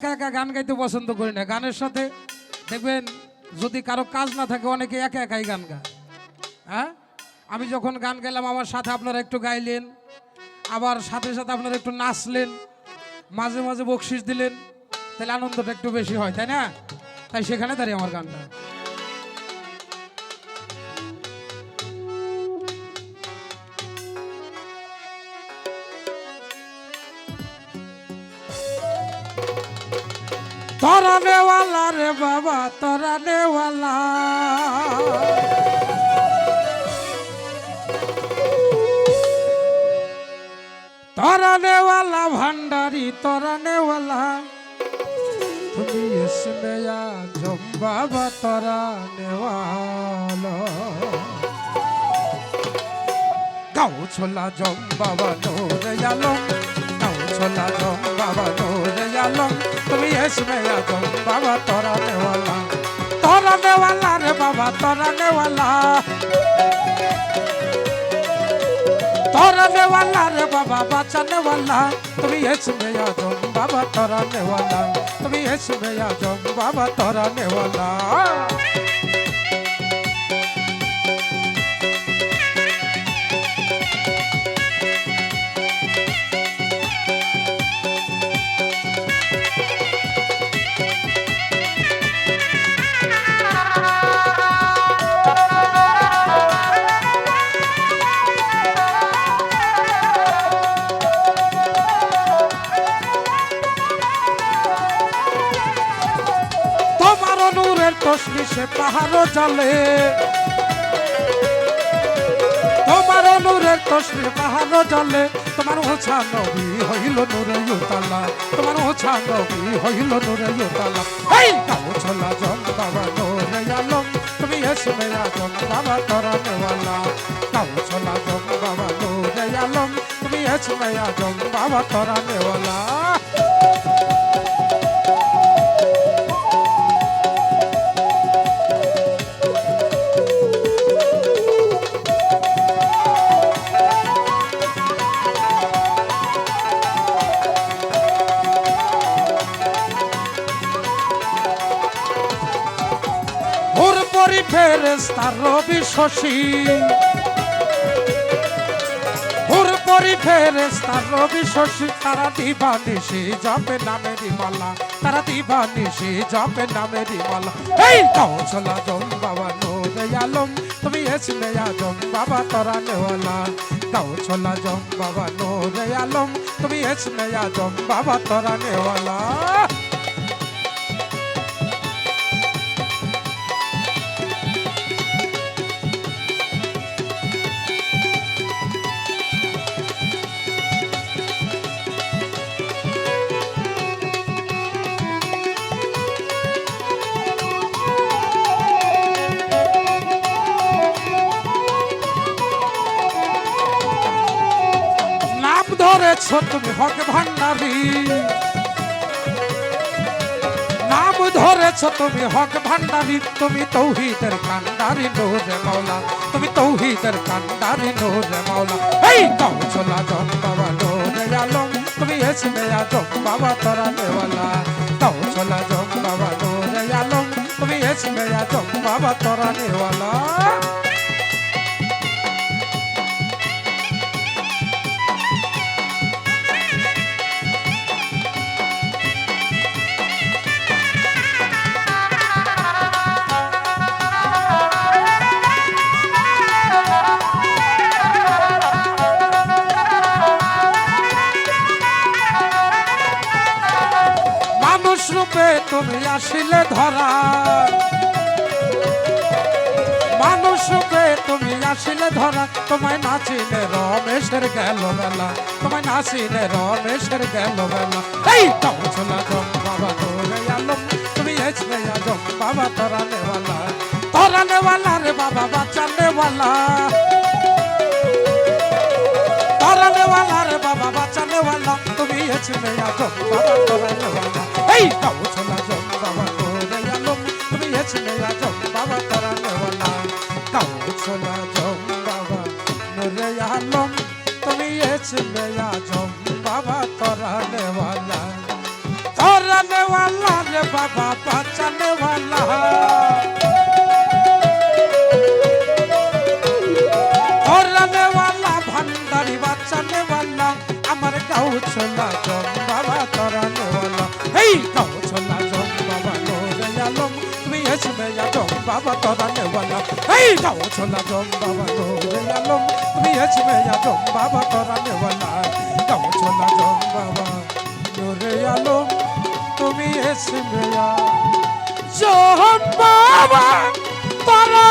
একা একা গান গাইতে পছন্দ করি না। গানের সাথে, দেখবেন, যদি কারও কাজ না থাকে, অনেকে একা একাই গান গায়। হ্যাঁ? আমি যখন গান গাইলাম, আমার সাথে আপনারা একটু গাইলেন, আবার সাথে সাথে আপনারা একটু নাচলেন, মাঝে মাঝে বকশিস দিলেন, তাহলে আনন্দটা একটু বেশি হয়, তাই না? তাই সেখানে দাঁড়িয়ে আমার গানটা। তোরা নেওয়ালা রে বাবা, তোরা নেওয়ালা তোরা নেওয়ালা ভান্ডারি, তোরা নেওয়ালা তুমি এসে জম বাবা, তোরা নেওয়ালা গাও ছোলা জম বাবা নোরে আলম গাও ছোলা জম বাবা নোরে আলম এসে জম বাবা তোরা নেওয়ালা তোরা নেওয়ালা রে বাবা, তোরা নেওয়ালা তোরা নেওয়ালা রে বাবা বাচ্চা নেওয়ালা তুমি এসে জম বাবা তোরা নেওয়ালা তুমি এসে জম বাবা তোরা নেওয়ালা তোমার নূরের তসলি সে পাহাড় জলে তোমার নূরের তসলি পাহাড় জলে তোমার ওছা নবী হইল নূরে ইউতালা। তোমার ওছা নবী হইল নূরে ইউতালা। এই গাও ছোলা জন বাবা নূরে আলম। তুমি এসে আজম বাবা তোরা নেওয়ালা। গাও ছোলা জন বাবা নূরে আলম। তুমি এসে আজম বাবা তোরা নেওয়ালা। ওর পরি ফেরেস তার রবি শশী। ওর পরি ফেরেস তার রবি শশী, তারা দিবানিসি জপে নামেরি মালা, তারা দিবানিসি জপে নামেরি মালা। এই কৌশলা জম বাবা নোরে আলম, তুমি এসলে আজম বাবা, তোরা নেওয়ালা। কৌশলা জম বাবা নোরে আলম, তুমি বাবা, তোরা নেওয়ালা। নাম ধরেছ তুমি হক ভান্ডারি। নাম ধরেছ তুমি হক ভান্ডারি, তুমি তৌহিদের কান্ডারি নোরে মাওলা, তুমি তৌহিদের কান্ডারি নোরে মাওলা। এই কৌশলা জন বাবা নোরে আলম, তুমি এসে আজম বাবা তোরা নেওয়ালা কৌশলা জন বাবা নোরে আলম, তুমি এসে আজম বাবা তোরা নেওয়ালা তুমি আসিলে ধরা। মানুষ রূপে তুমি আসিলে ধরা। তোমায় নাচিলে রমেশের গেল বেলা তোমায় নাচিলে রমেশের গেল বেলা এই বাবা তোরে আলম। তুমি আজম বাবা তোরা নেওয়ালা। তোরা নেওয়ালা রে বাবা, বাচ্চা নেওয়ালা। চলে আসো বাবা তোরা নবানা এই কাউ চলে আসো বাবা তোরে আলো তুমি চলে আসো বাবা তোরা নবানা কাউ চলে আসো বাবা নরে আলো তুমি চলে আসো বাবা তোরা নেওয়ালা তোরা নেওয়ালা রে বাবা বাঁচানেওয়ালা বললাম, এই দাও ছোলা জম বাবা গোরে আলম আমি আছি মেয়া জম বাবা করানে বলা দাও ছোলা জম বাবা গোরে আলম তুমি এসে মেয়া জম বাবা করা